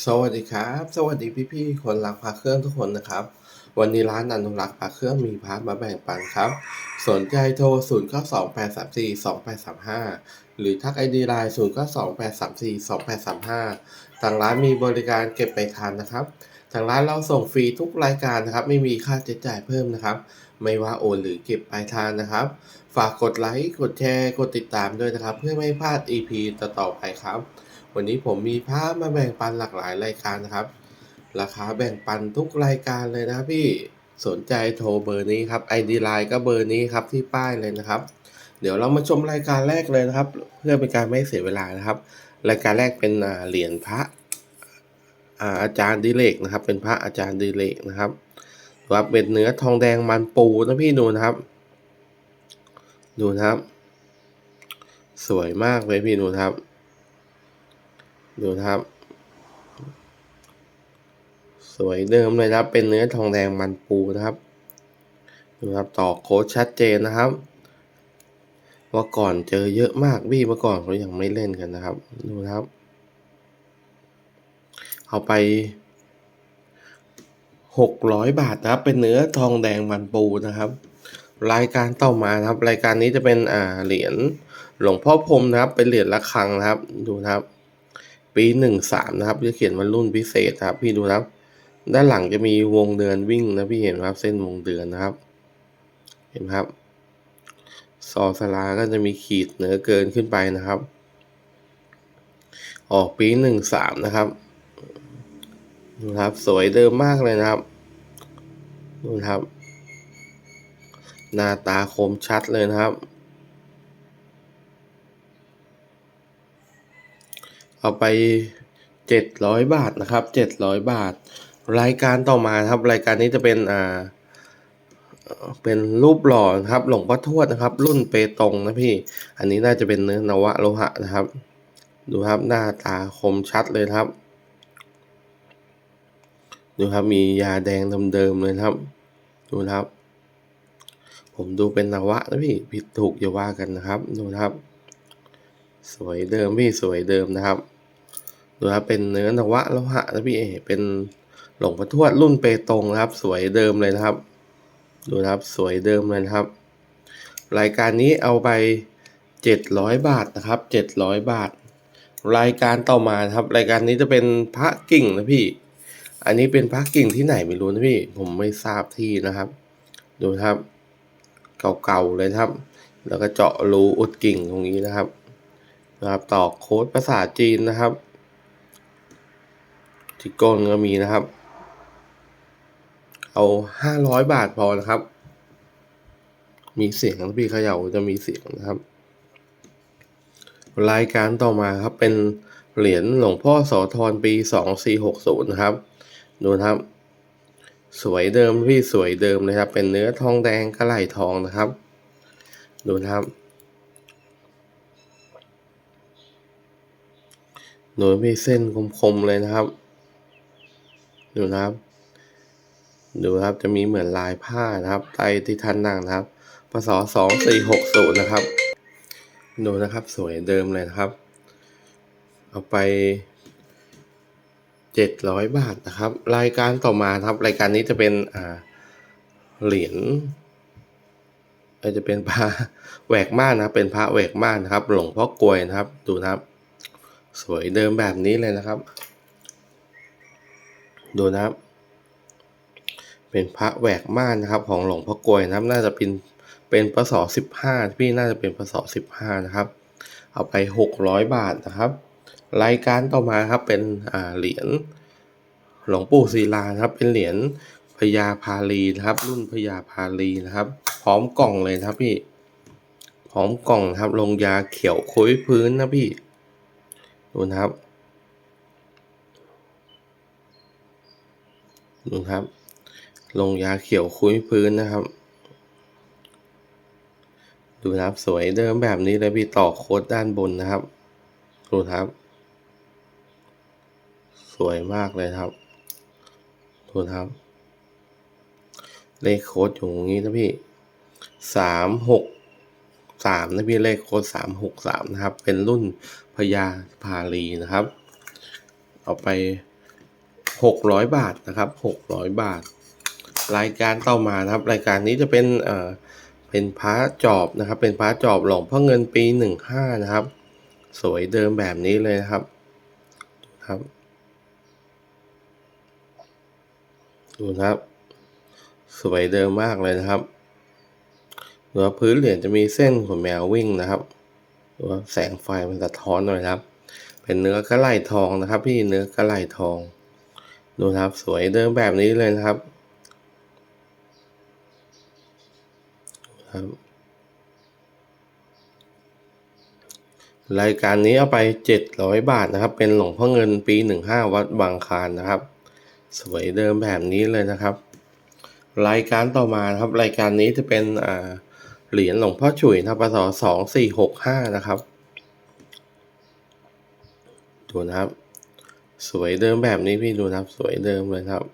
สวัสดีครับ สวัสดีพี่ๆคนรักพระเครื่องทุกคนนะครับ วันนี้ร้านอนุรักษ์พระเครื่องมีพาระมาแบ่งปันครับ สนใจโทร 0 9 2 8 3 4 2 8 3 5 หรือทักไอดีไลน์0 9 2 8 3 4 2 8 3 5 ทางร้านมีบริการเก็บไปทานนะครับ ทางร้านเราส่งฟรีทุกรายการนะครับ ไม่มีค่าใช้จ่ายเพิ่มนะครับ ไม่ว่าโอนหรือเก็บปลายทางนะครับ ฝากกดไลค์ กดแชร์ กดติดตามด้วยนะครับ เพื่อไม่พลาด EP ต่อๆไปครับ วันนี้ผมมีผ้ามาแบ่งปันหลากหลายรายการนะครับ ราคาแบ่งปันทุกรายการเลยนะพี่สนใจโทรเบอร์นี้ครับ ID Line ก็เบอร์นี้ครับที่ป้ายเลยนะครับ เดี๋ยวเรามาชมรายการแรกเลยนะครับ เพื่อเป็นการไม่เสียเวลานะครับ รายการแรกเป็นเหรียญพระอาอาจารย์ดิเลกนะครับ เป็นพระอาจารย์ดิเลกนะครับว่าเป็นเนื้อทองแดงมันปูนะพี่ดูนะครับ ดูนะครับ สวยมากเลยพี่ดูนะครับ ดูนะครับ สวยเดิมเลยครับ เป็นเนื้อทองแดงมันปูนะครับดูครับต่อโค้ดชัดเจนนะครับว่าก่อนเจอเยอะมากพี่เมื่อก่อนเขายังไม่เล่นกันนะครับ ดูครับ เอาไปหกร้อยบาทนะครับ เป็นเนื้อทองแดงมันปูนะครับ รายการต่อมานะครับ รายการนี้จะเป็นอ่าเหรียญหลวงพ่อพรมนะครับ เป็นเหรียญระฆังนะครับ ดูครับ ปีหนึ่งสามนะครับจะเขียนว่ารุ่นพิเศษครับ พี่ดูนะครับ ด้านหลังจะมีวงเดือนวิ่งนะพี่เห็นครับ เส้นวงเดือนนะครับ เห็นไหมครับซอสลาก็จะมีขีดเหนือเกินขึ้นไปนะครับ ออกปีหนึ่งสามนะครับดูครับสวยเดิมมากเลยนะครับดูครับ หน้าตาคมชัดเลยนะครับ เอาไปเจ็ดร้อยบาทนะครับเจ็ดร้อยบาท รายการต่อมาครับ รายการนี้จะเป็นอ่าเป็นรูปหล่อนะครับหลวงพ่อทวดนะครับ รุ่นเปตงนะพี่ อันนี้น่าจะเป็นเนื้อนวะโลหะนะครับ ดูครับหน้าตาคมชัดเลยครับ ดูครับมียาแดงเดิมๆเลยครับ ดูครับ ผมดูเป็นนวะนะพี่ผิดถูกอย่าว่ากันนะครับ ดูครับ สวยเดิมพี่สวยเดิมนะครับดูครับเป็นเนื้อนวะโลหะนะพี่เป็นหลงพ่อทวดรุ่นเปตงนะครับ สวยเดิมเลยนะครับ ดูนะครับสวยเดิมเลยนะครับ รายการนี้เอาไปเจ็ดร้อยบาทนะครับเจ็ดร้อยบาท รายการต่อมาครับ รายการนี้จะเป็นพระกิ่งนะพี่ อันนี้เป็นพระกิ่งที่ไหนไม่รู้นะพี่ ผมไม่ทราบที่นะครับ ดูครับ เก่าๆเลยครับ แล้วก็เจาะรูอุดกิ่งตรงนี้นะครับ นะครับต่อโค้ดภาษาจีนนะครับที่ก้นก็มีนะครับ เอาห้าร้อยบาทพอนะครับ มีเสียงพี่เขย่าจะมีเสียงนะครับ รายการต่อมาครับเป็นเหรียญหลวงพ่อโสธรปีสองสี่หกศูนย์นะครับ ดูนะครับ สวยเดิมพี่สวยเดิมเลยครับ เป็นเนื้อทองแดงกระไหลทองนะครับ ดูนะครับ โดยมีเส้นคมๆเลยนะครับ ดูนะครับ ดูนะครับจะมีเหมือนลายผ้านะครับไตที่ทันนั่งนะครับพศสองสี่หกศูนย์นะครับ ดูนะครับสวยเดิมเลยนะครับ เอาไปเจ็ดร้อยบาทนะครับ รายการต่อมาครับ รายการนี้จะเป็นอ่าเหรียญอ่อจะเป็นพระแหวกม่านนะเป็นพระแหวกม่านนะครับ หลวงพ่อกลวยนะครับ ดูนะครับ สวยเดิมแบบนี้เลยนะครับ ดูนะครับ เป็นพระแหวกม่านนะครับ ของหลวงพ่อกลวยนะครับ น่าจะเป็นเป็นพศสิบห้าพี่น่าจะเป็นพศสิบห้านะครับ เอาไปหกร้อยบาทนะครับ รายการต่อมาครับเป็นอ่าเหรียญหลวงปู่ศิลานะครับ เป็นเหรียญพญาพาลีนะครับ รุ่นพญาพาลีนะครับ พร้อมกล่องเลยนะครับพี่ พร้อมกล่องครับลงยาเขียวคุยพื้นนะพี่ ดูนะครับดูครับ ลงยาเขียวคุ้ยพื้นนะครับ ดูนะครับสวยเดิมแบบนี้เลยพี่ต่อโค้ดด้านบนนะครับ ดูครับ สวยมากเลยครับดูครับ เลขโค้ดอยู่ตรงนี้นะพี่สามหก สามนะพี่เลขโค้ดสามหกสามนะครับ เป็นรุ่นพญาพาลีนะครับ เอาไปหกร้อยบาทนะครับหกร้อยบาท รายการต่อมานะครับ รายการนี้จะเป็นเอ่อเป็นพระจอบนะครับ เป็นพระจอบหลวงพ่อเงินปีหนึ่งห้านะครับ สวยเดิมแบบนี้เลยนะครับครับ ดูนะครับ สวยเดิมมากเลยนะครับ หรือว่าพื้นเหรียญจะมีเส้นขนแมววิ่งนะครับหรือว่าแสงไฟมันสะท้อนหน่อยครับ เป็นเนื้อกระไหลทองนะครับ พี่เนื้อกระไหลทอง ดูครับสวยเดิมแบบนี้เลยนะครับครับรายการนี้เอาไปเจ็ดร้อยบาทนะครับ เป็นหลวงพ่อเงินปีหนึ่งห้าวัดบางคานนะครับ สวยเดิมแบบนี้เลยนะครับ รายการต่อมาครับ รายการนี้จะเป็นอ่า เหรียญหลวงพ่อฉุยนะครับปศสองสี่หกห้านะครับ ดูนะครับ สวยเดิมแบบนี้พี่ดูนะครับ สวยเดิมเลยครับ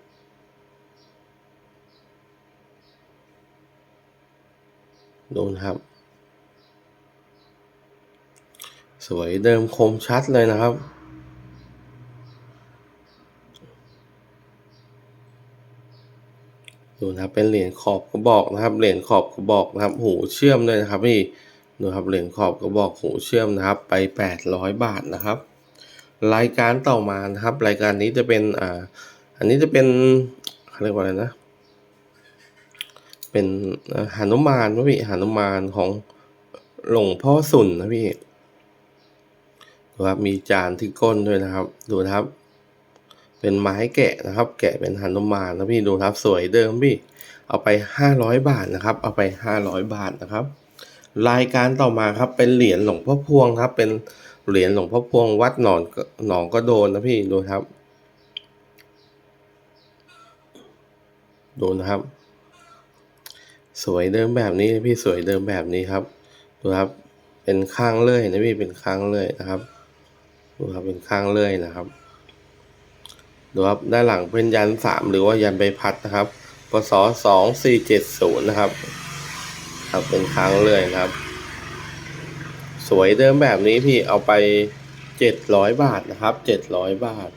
ดูนะครับ สวยเดิมคมชัดเลยนะครับ ดูนะครับเป็นเหรียญขอบกระบอกนะครับ เหรียญขอบกระบอกนะครับ หูเชื่อมเลยนะครับพี่ดูครับเหรียญขอบกระบอกหูเชื่อมนะครับ ไปแปดร้อยบาทนะครับ รายการต่อมานะครับ รายการนี้จะเป็นอ่าอันนี้จะเป็นเรียกว่าอะไรนะ เป็นหนุมานนะพี่หนุมานของหลวงพ่อสุนนะพี่ดูครับมีจานที่ก้นด้วยนะครับ ดูนะครับ เป็นไม้แกะนะครับ แกะเป็นหนุมานนะพี่ดูครับสวยเดิมพี่ เอาไปห้าร้อยบาทนะครับ เอาไปห้าร้อยบาทนะครับ รายการต่อมาครับเป็นเหรียญหลวงพ่อพวงครับ เป็นเหรียญหลวงพ่อพวงวัดหนอนหนองก็โดนนะพี่ดูครับดูนะครับ สวยเดิมแบบนี้พี่สวยเดิมแบบนี้ครับดูครับเป็นข้างเลื่อยนะพี่เป็นข้างเลื่อยนะครับดูครับเป็นข้างเลื่อยนะครับ ดูครับด้านหลังเป็นยันสามหรือว่ายันใบพัดนะครับปศสองสี่เจ็ดศูนย์นะครับ ครับเป็นค้างเลื่อยนะครับ สวยเดิมแบบนี้พี่เอาไปเจ็ดร้อยบาทนะครับเจ็ดร้อยบาท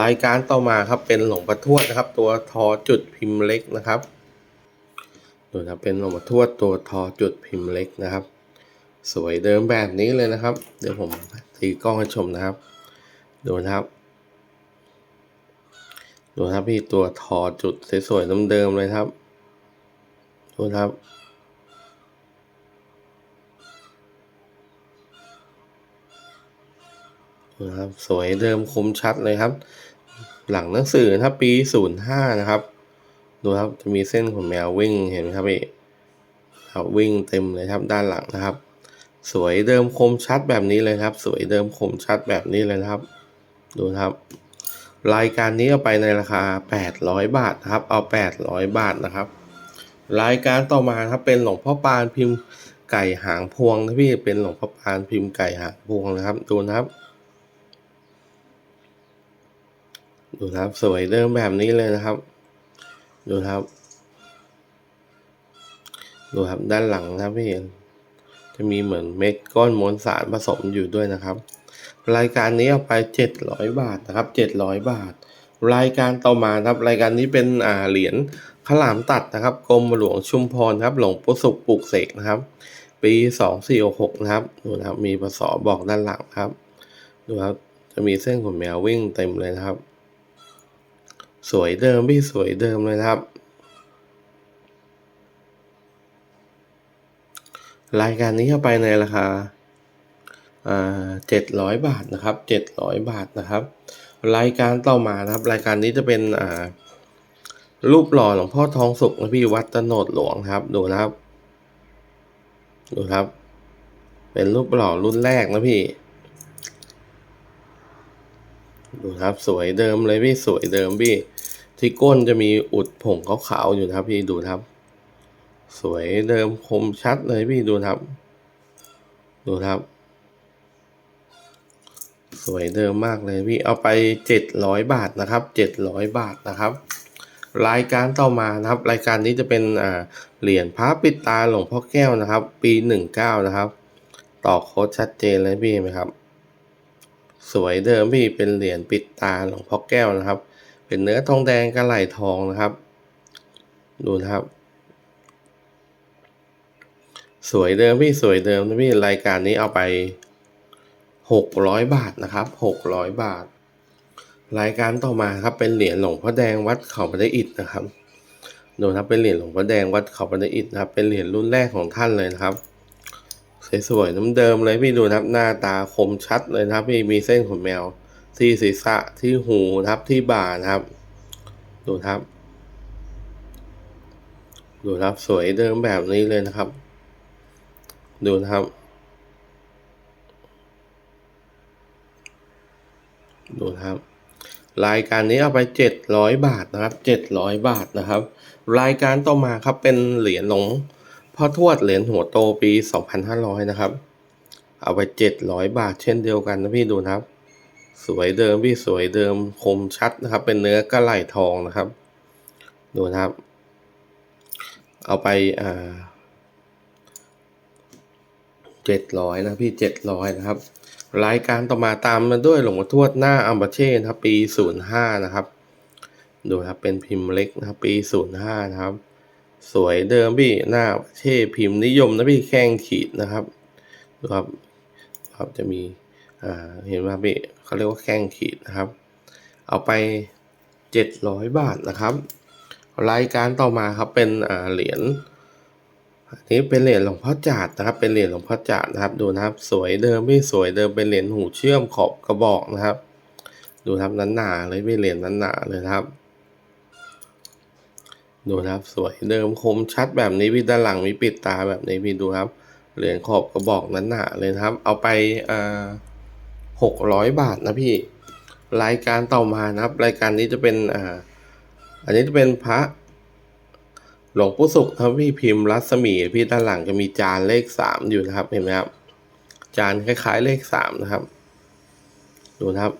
รายการต่อมาครับเป็นหลวงพ่อทวดนะครับ ตัวทอจุดพิมพ์เล็กนะครับดูนะเป็นหลวงพ่อทวดตัวทอจุดพิมพ์เล็กนะครับ สวยเดิมแบบนี้เลยนะครับ เดี๋ยวผมตีกล้องให้ชมนะครับ ดูนะครับ ดูครับพี่ตัวทอจุดสวยๆเดิมๆเลยครับ ดูครับนะครับสวยเดิมคมชัดเลยครับ หลังหนังสือนะครับปีศูนย์ห้านะครับ ดูครับจะมีเส้นของแมววิ่งเห็นไหมครับพี่ครับวิ่งเต็มเลยครับด้านหลังนะครับ สวยเดิมคมชัดแบบนี้เลยครับ สวยเดิมคมชัดแบบนี้เลยครับ ดูครับ รายการนี้เอาไปในราคา 800 บาทนะครับ เอา 800 บาทนะครับ รายการต่อมาครับเป็นหลวงพ่อปานพิมพ์ไก่หางพวงนะพี่ เป็นหลวงพ่อปานพิมพ์ไก่หางพวงนะครับ ดูนะครับ ดูครับ สวยเดิมแบบนี้เลยนะครับ ดูครับ ดูครับด้านหลังนะพี่ จะมีเหมือนเม็ดก้อนมวลสารผสมอยู่ด้วยนะครับ รายการนี้เอาไปเจ็ดร้อยบาทนะครับเจ็ดร้อยบาท รายการต่อมาครับรายการนี้เป็นอ่าเหรียญขลามตัดนะครับกรมหลวงชุมพรครับหลวงปู่สุขปลูกเสกนะครับ ปีสองสี่หกนะครับดูนะครับมีปศบอกด้านหลังครับดูครับจะมีเส้นขนแมววิ่งเต็มเลยนะครับ สวยเดิมพี่สวยเดิมเลยครับ รายการนี้เข้าไปในราคาเจ็ดร้อยบาทนะครับเจ็ดร้อยบาทนะครับ รายการต่อมานะครับ รายการนี้จะเป็นอ่ารูปหล่อหลวงพ่อทองสุกนะพี่วัดตโนดหลวงครับ ดูนะครับ ดูครับ เป็นรูปหล่อรุ่นแรกนะพี่ ดูครับ สวยเดิมเลยพี่สวยเดิมพี่ ที่ก้นจะมีอุดผงขาวๆอยู่นะครับพี่ดูครับ สวยเดิมคมชัดเลยพี่ดูครับ ดูครับ สวยเดิมมากเลยพี่เอาไปเจ็ดร้อยบาทนะครับเจ็ดร้อยบาทนะครับ รายการต่อมานะครับ รายการนี้จะเป็นอ่าเหรียญพระปิดตาหลวงพ่อแก้วนะครับ ปีหนึ่งเก้านะครับต่อโค้ดชัดเจนเลยพี่ไหมครับ สวยเดิมพี่เป็นเหรียญปิดตาหลวงพ่อแก้วนะครับ เป็นเนื้อทองแดงกระไหลทองนะครับ ดูนะครับ สวยเดิมพี่สวยเดิมนะพี่รายการนี้เอาไปหกร้อยบาทนะครับหกร้อยบาท รายการต่อมาครับเป็นเหรียญหลวงพ่อแดงวัดเขาบันไดอิฐนะครับดูนะครับเป็นเหรียญหลวงพ่อแดงวัดเขาบันไดอิฐนะครับ เป็นเหรียญรุ่นแรกของท่านเลยนะครับสวยๆน้ำเดิมเลยพี่ดูนะครับหน้าตาคมชัดเลยนะครับพี่มีเส้นขนแมว ที่ศีรษะที่หูนะครับที่บ่านะครับ ดูครับ ดูครับสวยเดิมแบบนี้เลยนะครับ ดูนะครับ ดูนะครับ รายการนี้เอาไปเจ็ดร้อยบาทนะครับเจ็ดร้อยบาทนะครับ รายการต่อมาครับเป็นเหรียญหลวงพ่อทวดเหรียญหัวโตปีสองพันห้าร้อยนะครับ เอาไปเจ็ดร้อยบาทเช่นเดียวกันนะพี่ดูนะครับ สวยเดิมพี่สวยเดิมคมชัดนะครับ เป็นเนื้อกระไหล่ทองนะครับ ดูนะครับ เอาไปอ่า เจ็ดร้อยนะพี่เจ็ดร้อยนะครับ รายการต่อมาตามมาด้วยหลวงพ่อทวดหน้าอัมบาเช่นะครับปีศูนย์ห้านะครับ ดูครับเป็นพิมพ์เล็กนะครับปีศูนย์ห้านะครับ สวยเดิมพี่หน้าเช่พิมพ์นิยมนะพี่แข้งขีดนะครับดูครับครับจะมีอ่าเห็นไหมพี่เขาเรียกว่าแข้งขีดนะครับ เอาไปเจ็ดร้อยบาทนะครับ รายการต่อมาครับเป็นอ่าเหรียญ อันนี้เป็นเหรียญหลวงพ่อจาดนะครับ เป็นเหรียญหลวงพ่อจาดนะครับ ดูนะครับ สวยเดิมไม่สวยเดิมเป็นเหรียญหูเชื่อมขอบกระบอกนะครับ ดูครับนั้นหนาเลยไม่เหรียญนั้นหนาเลยครับ ดูนะครับสวยเดิมคมชัดแบบนี้พี่ด้านหลังมีปิดตาแบบนี้พี่ดูครับ เหรียญขอบกระบอกนั้นหนาเลยครับ เอาไปอ่าหกร้อยบาทนะพี่รายการต่อมานะครับ รายการนี้จะเป็นอ่าอันนี้จะเป็นพระ หลวงปู่สุขครับพี่พิมพ์รัศมีพี่ด้านหลังจะมีจานเลขสามอยู่นะครับเห็นไหมครับจานคล้าย ๆ เลขสามนะครับ ดูนะครับ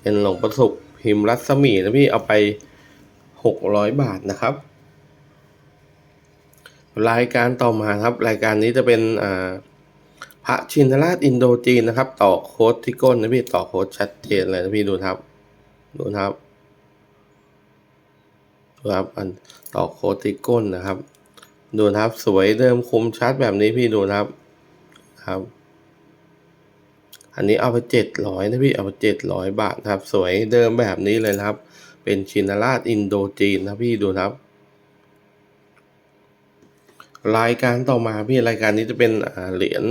เป็นหลวงปู่สุขพิมพ์รัศมีนะพี่เอาไปหกร้อยบาทนะครับ รายการต่อมาครับ รายการนี้จะเป็นอ่าพระชินราชอินโดจีนนะครับ ต่อโค้ดที่ก้นนะพี่ต่อโค้ดชัดเจนเลยนะพี่ดูนะครับ ดูนะครับดูครับอัน ต่อโค้ดที่ก้นนะครับ ดูนะครับสวยเดิมคมชัดแบบนี้พี่ดูนะครับครับ อันนี้เอาไปเจ็ดร้อยนะพี่เอาไปเจ็ดร้อยบาทครับ สวยเดิมแบบนี้เลยนะครับ เป็นชินราชอินโดจีนนะพี่ดูนะครับรายการต่อมาพี่รายการนี้จะเป็นเหรียญ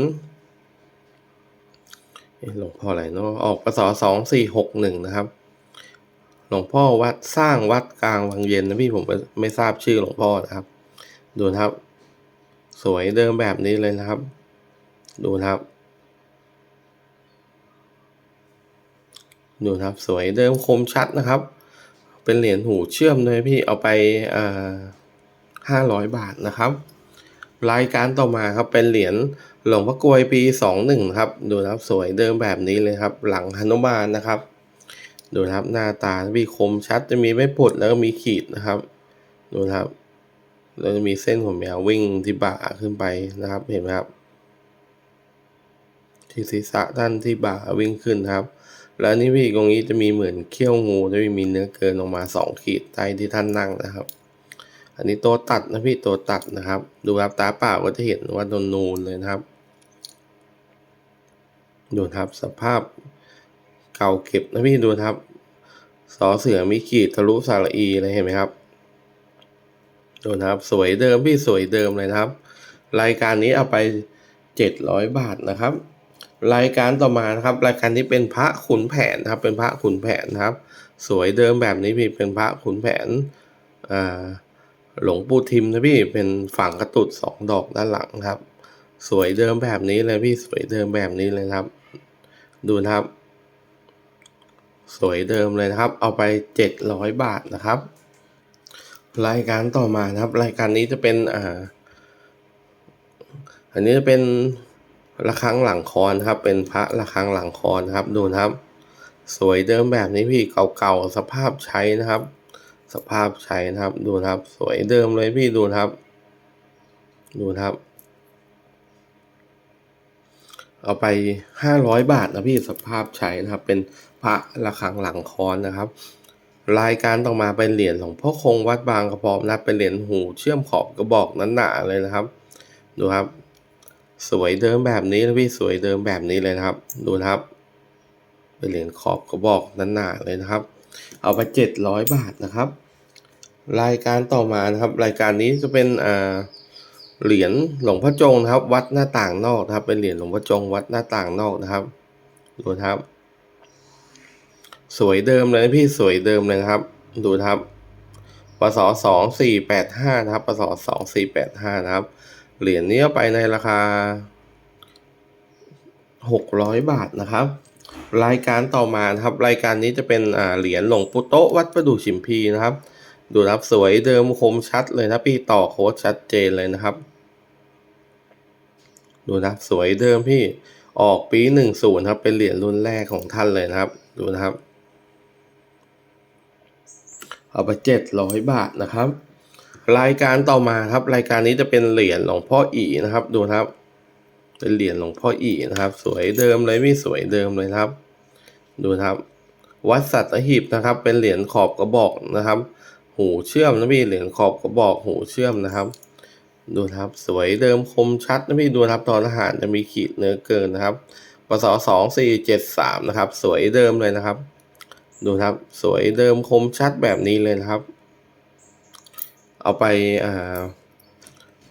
หลวงพ่ออะไรเนาะออกพศสองสี่หกหนึ่งนะครับ หลวงพ่อวัดสร้างวัดกลางวังเย็นนะพี่ผมไม่ไม่ทราบชื่อหลวงพ่อนะครับ ดูนะครับ สวยเดิมแบบนี้เลยนะครับ ดูนะครับ ดูนะครับสวยเดิมคมชัดนะครับ เป็นเหรียญหูเชื่อมเลยพี่เอาไปห้าร้อยบาทนะครับ รายการต่อมาครับเป็นเหรียญหลวงพ่อกลวยปีสองหนึ่งครับ ดูนะครับสวยเดิมแบบนี้เลยครับ หลังหนุมานนะครับ ดูนะครับหน้าตาพี่คมชัดจะมีไม่ปุดแล้วก็มีขีดนะครับ ดูนะครับแล้วจะมีเส้นขนแมววิ่งที่บ่าขึ้นไปนะครับเห็นไหมครับ ที่ศีรษะด้านที่บ่าวิ่งขึ้นครับ แล้วนี่พี่ตรงนี้จะมีเหมือนเขี้ยวงูจะมีเนื้อเกินออกมาสองขีดใต้ที่ท่านนั่งนะครับ อันนี้ตัวตัดนะพี่ตัวตัดนะครับ ดูครับตาเปล่าก็จะเห็นว่าโดนนูนเลยนะครับดูครับสภาพ เก่าเก็บนะพี่ดูนะครับสอเสือมีขีดทะลุสาระอีเลยเห็นไหมครับดูนะครับ สวยเดิมพี่สวยเดิมเลยนะครับ รายการนี้เอาไปเจ็ดร้อยบาทนะครับ รายการต่อมานะครับ รายการนี้เป็นพระขุนแผนนะครับ เป็นพระขุนแผนนะครับ สวยเดิมแบบนี้พี่เป็นพระขุนแผนอ่าหลวงปู่ทิมนะพี่เป็นฝั่งกระตุดสองดอกด้านหลังครับ สวยเดิมแบบนี้เลยพี่สวยเดิมแบบนี้เลยครับ ดูนะครับ สวยเดิมเลยนะครับ เอาไปเจ็ดร้อยบาทนะครับ รายการต่อมานะครับ รายการนี้จะเป็นอ่าอันนี้จะเป็นระฆังหลังคอนครับ เป็นพระระฆังหลังคอนครับ ดูนะครับ สวยเดิมแบบนี้พี่เก่าๆสภาพใช้นะครับ สภาพใช้นะครับ ดูนะครับ สวยเดิมเลยพี่ดูนะครับ ดูนะครับ เอาไปห้าร้อยบาทนะพี่สภาพใช้นะครับ เป็นพระระฆังหลังคอนนะครับ รายการต่อมาเป็นเหรียญหลวงพ่อคงวัดบางกระพร้อมนะเป็นเหรียญหูเชื่อมขอบกระบอกนั้นหนาเลยนะครับ ดูครับ สวยเดิมแบบนี้นะพี่สวยเดิมแบบนี้เลยนะครับ ดูนะครับ เป็นเหรียญขอบกระบอกนั้นหนาเลยนะครับ เอาไปเจ็ดร้อยบาทนะครับ รายการต่อมานะครับ รายการนี้จะเป็นอ่า เหรียญหลวงพ่อจงนะครับ วัดหน้าต่างนอกนะครับ เป็นเหรียญหลวงพ่อจงวัดหน้าต่างนอกนะครับดูครับ สวยเดิมเลยนะพี่สวยเดิมเลยครับ ดูครับปศสองสี่แปดห้านะครับปศสองสี่แปดห้านะครับ เหรียญนี้ไปในราคาหกร้อยบาทนะครับ รายการต่อมานะครับ รายการนี้จะเป็นอ่าเหรียญหลวงปู่โตวัดประดู่ฉิมพีนะครับ ดูครับสวยเดิมคมชัดเลยนะพี่ต่อโค้ดชัดเจนเลยนะครับ ดูนะครับสวยเดิมพี่ออกปีหนึ่งศูนย์ครับ เป็นเหรียญรุ่นแรกของท่านเลยนะครับ ดูนะครับ เอาไปเจ็ดร้อยบาทนะครับ รายการต่อมาครับ รายการนี้จะเป็นเหรียญหลวงพ่ออีนะครับ ดูนะครับ เป็นเหรียญหลวงพ่ออีนะครับ สวยเดิมเลยพี่สวยเดิมเลยครับ ดูนะครับ วัดสัตหีบนะครับ เป็นเหรียญขอบกระบอกนะครับ หูเชื่อมนะพี่เหรียญขอบกระบอกหูเชื่อมนะครับ ดูครับสวยเดิมคมชัดนะพี่ดูครับตอนอาหารจะมีขีดเนื้อเกินนะครับปศสองสี่เจ็ดสามนะครับ สวยเดิมเลยนะครับ ดูครับสวยเดิมคมชัดแบบนี้เลยนะครับ เอาไปอ่า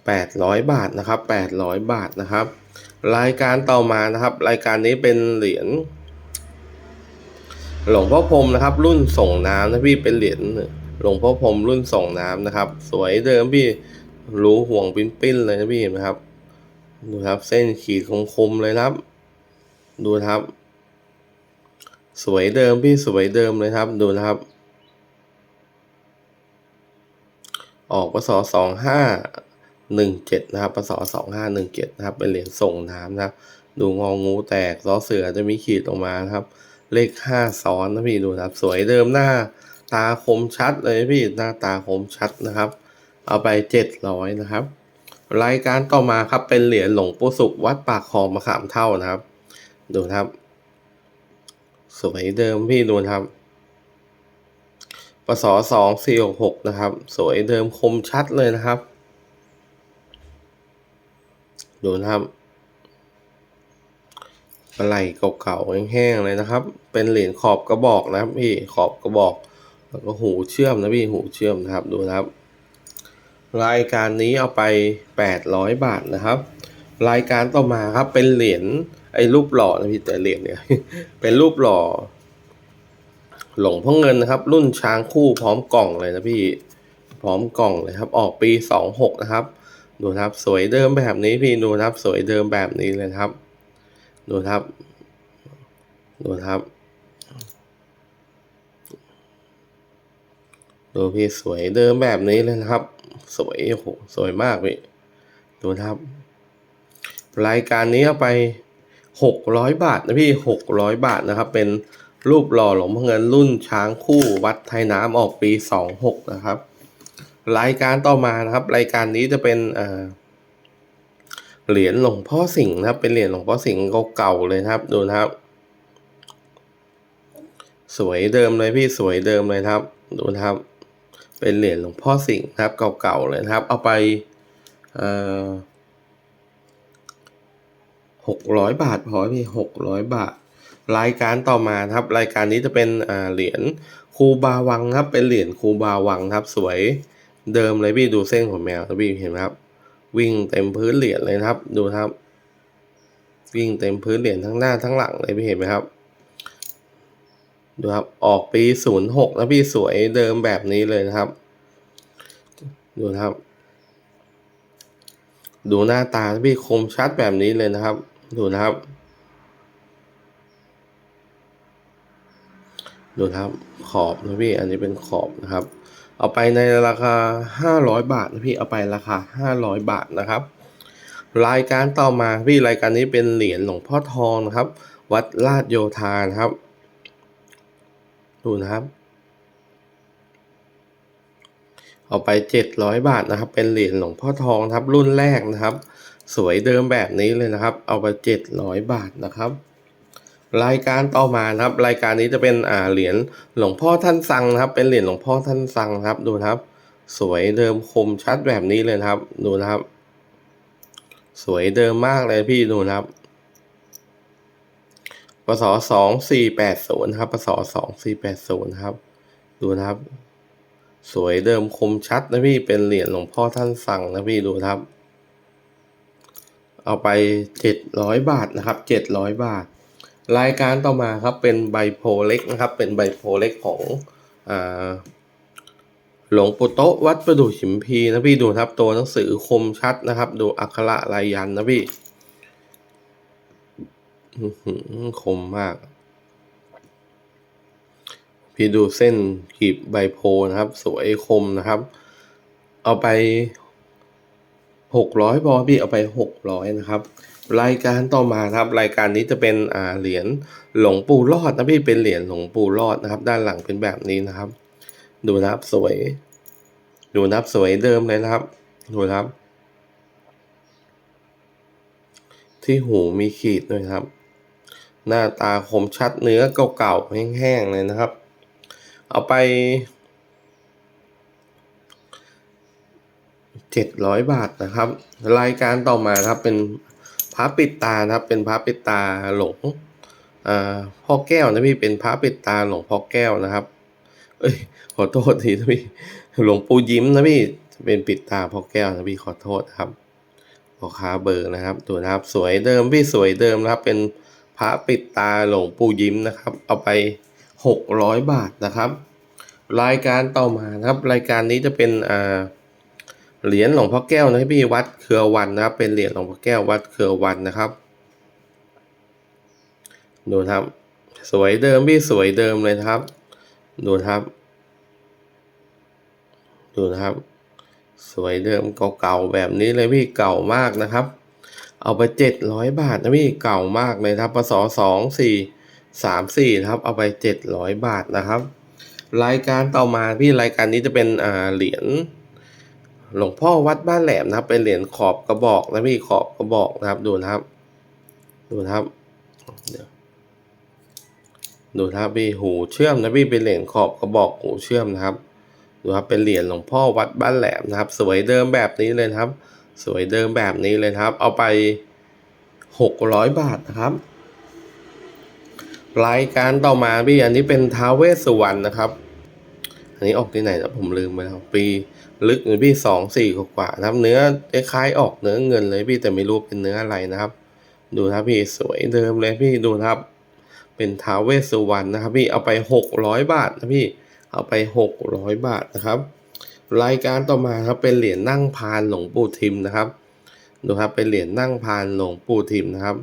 แปดร้อยบาทนะครับแปดร้อยบาทนะครับ รายการต่อมานะครับ รายการนี้เป็นเหรียญหลวงพ่อพรมนะครับ รุ่นส่งน้ำนะพี่เป็นเหรียญหลวงพ่อพรมรุ่นส่งน้ำนะครับ สวยเดิมพี่ รู้ห่วงปิ้นๆเลยนะพี่เห็นไหมครับ ดูครับเส้นขีดคมๆเลยครับ ดูครับ สวยเดิมพี่สวยเดิมเลยครับ ดูนะครับ ออกปศสองห้าหนึ่งเจ็ดนะครับปศสองห้าหนึ่งเจ็ดนะครับ เป็นเหรียญส่งน้ำนะครับ ดูงองูแตกล้อเสือจะมีขีดออกมาครับ เลขห้าซ้อนนะพี่ดูนะครับ สวยเดิมหน้า ตาคมชัดเลยพี่หน้าตาคมชัดนะครับ เอาไปเจ็ดร้อยนะครับ รายการต่อมาครับเป็นเหรียญหลวงปู่สุขวัดปากคลองมะขามเท่านะครับ ดูครับ สวยเดิมพี่ดูครับปศสองสี่หกนะครับ สวยเดิมคมชัดเลยนะครับ ดูนะครับปลาไหลเก่าๆแห้งๆเลยนะครับ เป็นเหรียญขอบกระบอกนะครับพี่ขอบกระบอก แล้วก็หูเชื่อมนะพี่หูเชื่อมนะครับดูนะครับ รายการนี้เอาไปแปดร้อยบาทนะครับ รายการต่อมาครับเป็นเหรียญไอ้รูปหล่อนะพี่แต่เหรียญเนี่ยเป็นรูปหล่อ หลงพ่อเงินนะครับ รุ่นช้างคู่พร้อมกล่องเลยนะพี่พร้อมกล่องเลยครับ ออกปีสองหกนะครับ ดูครับสวยเดิมแบบนี้พี่ดูครับสวยเดิมแบบนี้เลยครับ ดูครับดูนะครับ ดูพี่สวยเดิมแบบนี้เลยนะครับ สวยโอ้โหสวยมากพี่ดูนะครับ รายการนี้เอาไปหกร้อยบาทนะพี่หกร้อยบาทนะครับ เป็นรูปหล่อหลวงพ่อเงินรุ่นช้างคู่วัดไทยน้ำออกปีสองหกนะครับ รายการต่อมานะครับ รายการนี้จะเป็นอ่าเหรียญหลวงพ่อสิงห์นะครับ เป็นเหรียญหลวงพ่อสิงห์เก่าๆเลยนะครับ ดูนะครับ สวยเดิมเลยพี่สวยเดิมเลยครับ ดูนะครับ เป็นเหรียญหลวงพ่อสิงห์ครับเก่าๆเลยนะครับ เอาไปหกร้อยบาทพอพี่หกร้อยบาท รายการต่อมาครับ รายการนี้จะเป็นเหรียญครูบาวังครับ เป็นเหรียญครูบาวังครับ สวยเดิมเลยพี่ดูเส้นของแมวนะพี่เห็นไหมครับ วิ่งเต็มพื้นเหรียญเลยครับ ดูครับ วิ่งเต็มพื้นเหรียญทั้งหน้าทั้งหลังเลยพี่เห็นไหมครับ ดูครับ ออกปีศูนย์หกนะพี่สวยเดิมแบบนี้เลยนะครับ ดูนะครับ ดูหน้าตาพี่คมชัดแบบนี้เลยนะครับ ดูนะครับ ดูนะครับขอบนะพี่ อันนี้เป็นขอบนะครับ เอาไปในราคาห้าร้อยบาทนะพี่ เอาไปราคาห้าร้อยบาทนะครับรายการต่อมาพี่รายการนี้เป็นเหรียญหลวงพ่อทองนะครับ วัดลาดโยธานะครับ ดูนะครับ เอาไปเจ็ดร้อยบาทนะครับ เป็นเหรียญหลวงพ่อทองนะครับ รุ่นแรกนะครับ สวยเดิมแบบนี้เลยนะครับ เอาไปเจ็ดร้อยบาทนะครับรายการต่อมานะครับ รายการนี้จะเป็นอ่าเหรียญหลวงพ่อท่านสังนะครับ เป็นเหรียญหลวงพ่อท่านสังนะครับ ดูนะครับ สวยเดิมคมชัดแบบนี้เลยนะครับ ดูนะครับ สวยเดิมมากเลยพี่ดูนะครับ ศสองสี่แปดศูนย์ครับปศสองสี่แปดศูนย์ครับ ดูนะครับ สวยเดิมคมชัดนะพี่เป็นเหรียญหลวงพ่อท่านสั่งนะพี่ดูนะครับ เอาไปเจ็ดร้อยบาทนะครับเจ็ดร้อยบาท รายการต่อมาครับเป็นใบโพเล็กนะครับ เป็นใบโพเล็กของอ่าหลวงปู่โตวัดประดู่ฉิมพีนะพี่ดูนะครับตัวหนังสือคมชัดนะครับ ดูอักขระลายยันนะพี่ คมมาก พี่ดูเส้นขีบใบโพนะครับ สวยคมนะครับ เอาไปหกร้อยพอพี่เอาไปหกร้อยนะครับ รายการต่อมาครับ รายการนี้จะเป็นอ่าเหรียญหลวงปู่รอดนะพี่เป็นเหรียญหลวงปู่รอดนะครับ ด้านหลังเป็นแบบนี้นะครับ ดูนะครับสวย ดูนะครับสวยเดิมเลยนะครับ ดูนะครับ ที่หูมีขีดด้วยครับ หน้าตาคมชัดเนื้อเก่าๆแห้งๆเลยนะครับ เอาไปเจ็ดร้อยบาทนะครับ รายการต่อมาครับเป็นพระปิดตานะครับ เป็นพระปิดตาหลวงพ่อแก้วนะพี่เป็นพระปิดตาหลวงพ่อแก้วนะครับ เอ้ยขอโทษทีนะพี่หลวงปู่ยิ้มนะพี่เป็นปิดตาพ่อแก้วนะพี่ขอโทษครับพ่อค้าเบอร์นะครับดูนะครับ สวยเดิมพี่สวยเดิมนะครับเป็น พระปิดตาหลวงปู่ยิ้มนะครับ เอาไปหกร้อยบาทนะครับ รายการต่อมานะครับ รายการนี้จะเป็นอ่าเหรียญหลวงพ่อแก้วนะพี่วัดเครือวันนะครับ เป็นเหรียญหลวงพ่อแก้ววัดเครือวันนะครับดูครับ สวยเดิมพี่สวยเดิมเลยครับ ดูครับดูนะครับ สวยเดิมเก่าๆแบบนี้เลยพี่เก่ามากนะครับ เอาไปเจ็ดร้อยบาทนะพี่เก่ามากเลยครับปศสองสี่สามสี่นะครับเอาไปเจ็ดร้อยบาทนะครับ รายการต่อมาพี่รายการนี้จะเป็นอ่าเหรียญหลวงพ่อวัดบ้านแหลมนะครับ เป็นเหรียญขอบกระบอกนะพี่ขอบกระบอกนะครับดูนะครับ ดูนะครับดูนะครับพี่หูเชื่อมนะพี่เป็นเหรียญขอบกระบอกหูเชื่อมนะครับดูครับเป็นเหรียญหลวงพ่อวัดบ้านแหลมนะครับ สวยเดิมแบบนี้เลยครับ สวยเดิมแบบนี้เลยครับ เอาไปหกร้อยบาทนะครับ รายการต่อมาพี่อันนี้เป็นท้าวเวสสุวรรณนะครับ อันนี้ออกที่ไหนนะผมลืมไปแล้วปีลึกหรือพี่สองสี่กว่านะครับ เนื้อคล้ายๆออกเนื้อเงินเลยพี่แต่ไม่รู้เป็นเนื้ออะไรนะครับ ดูนะครับพี่สวยเดิมเลยพี่ดูนะครับ เป็นท้าวเวสสุวรรณนะครับ พี่เอาไปหกร้อยบาทนะพี่เอาไปหกร้อยบาทนะครับ รายการต่อมาครับเป็นเหรียญนั่งพานหลวงปู่ทิมนะครับดูครับเป็นเหรียญนั่งพานหลวงปู่ทิมนะครับ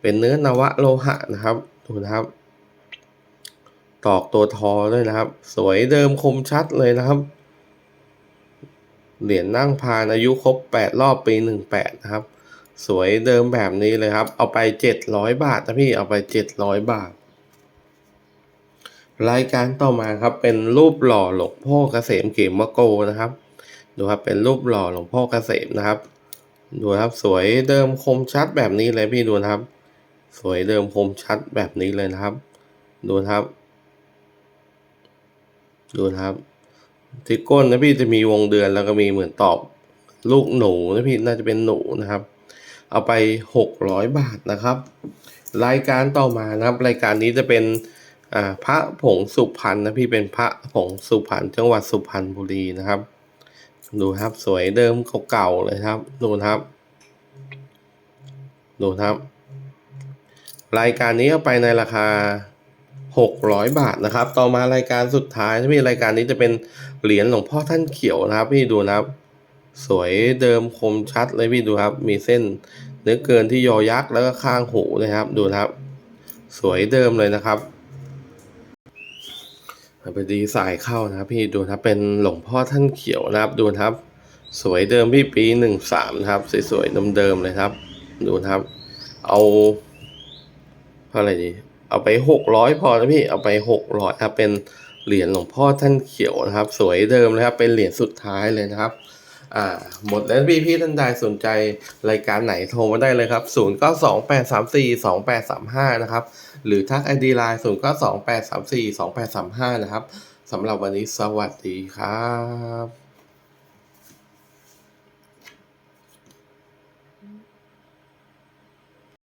เป็นเนื้อนวะโลหะนะครับดูนะครับ ตอกตัวทอด้วยนะครับ สวยเดิมคมชัดเลยนะครับ เหรียญนั่งพานอายุครบแปดรอบปีหนึ่งแปดนะครับ สวยเดิมแบบนี้เลยครับ เอาไปเจ็ดร้อยบาทนะพี่เอาไปเจ็ดร้อยบาท รายการต่อมาครับเป็นรูปหล่อหลวงพ่อเกษมเกมมะโกนะครับ ดูครับเป็นรูปหล่อหลวงพ่อเกษมนะครับ ดูครับสวยเดิมคมชัดแบบนี้เลยพี่ดูนะครับ สวยเดิมคมชัดแบบนี้เลยนะครับ ดูครับ ดูครับที่ก้นนะพี่จะมีวงเดือนแล้วก็มีเหมือนตอบลูกหนูนะพี่น่าจะเป็นหนูนะครับ เอาไปหกร้อยบาทนะครับ รายการต่อมานะครับ รายการนี้จะเป็น อ่าพระผงสุพรรณนะพี่เป็นพระผงสุพรรณจังหวัดสุพรรณบุรีนะครับ ดูครับสวยเดิมเก่าๆเลยครับดูครับ ดูครับ รายการนี้เอาไปในราคา 600 บาทนะครับ ต่อมารายการสุดท้ายพี่รายการนี้จะเป็นเหรียญหลวงพ่อท่านเขียวนะครับ พี่ดูนะครับ สวยเดิมคมชัดเลยพี่ดูครับ มีเส้นเนื้อเกินที่ยอยักษ์แล้วก็ข้างหูนะครับ ดูนะครับ สวยเดิมเลยนะครับ พอดีสายเข้านะครับพี่ดูนะครับเป็นหลวงพ่อท่านเขียวนะครับดูนะครับ สวยเดิมพี่ปีหนึ่งสามนะครับ สวยๆเดิมๆเลยครับ ดูนะครับ เอาอะไรดีเอาไปหกร้อยพอนะพี่เอาไปหกร้อยครับเป็นเหรียญหลวงพ่อท่านเขียวนะครับ สวยเดิมเลยครับ เป็นเหรียญสุดท้ายเลยนะครับ อ่าหมดแล้วพี่พี่ท่านใดสนใจรายการไหนโทรมาได้เลยครับ 0 9 2 8 3 4 2 8 3 5 นะครับ หรือทักไอดีไลน์0 9 2 8 3 4 2 8 3 5 นะครับสำหรับวันนี้สวัสดีครับ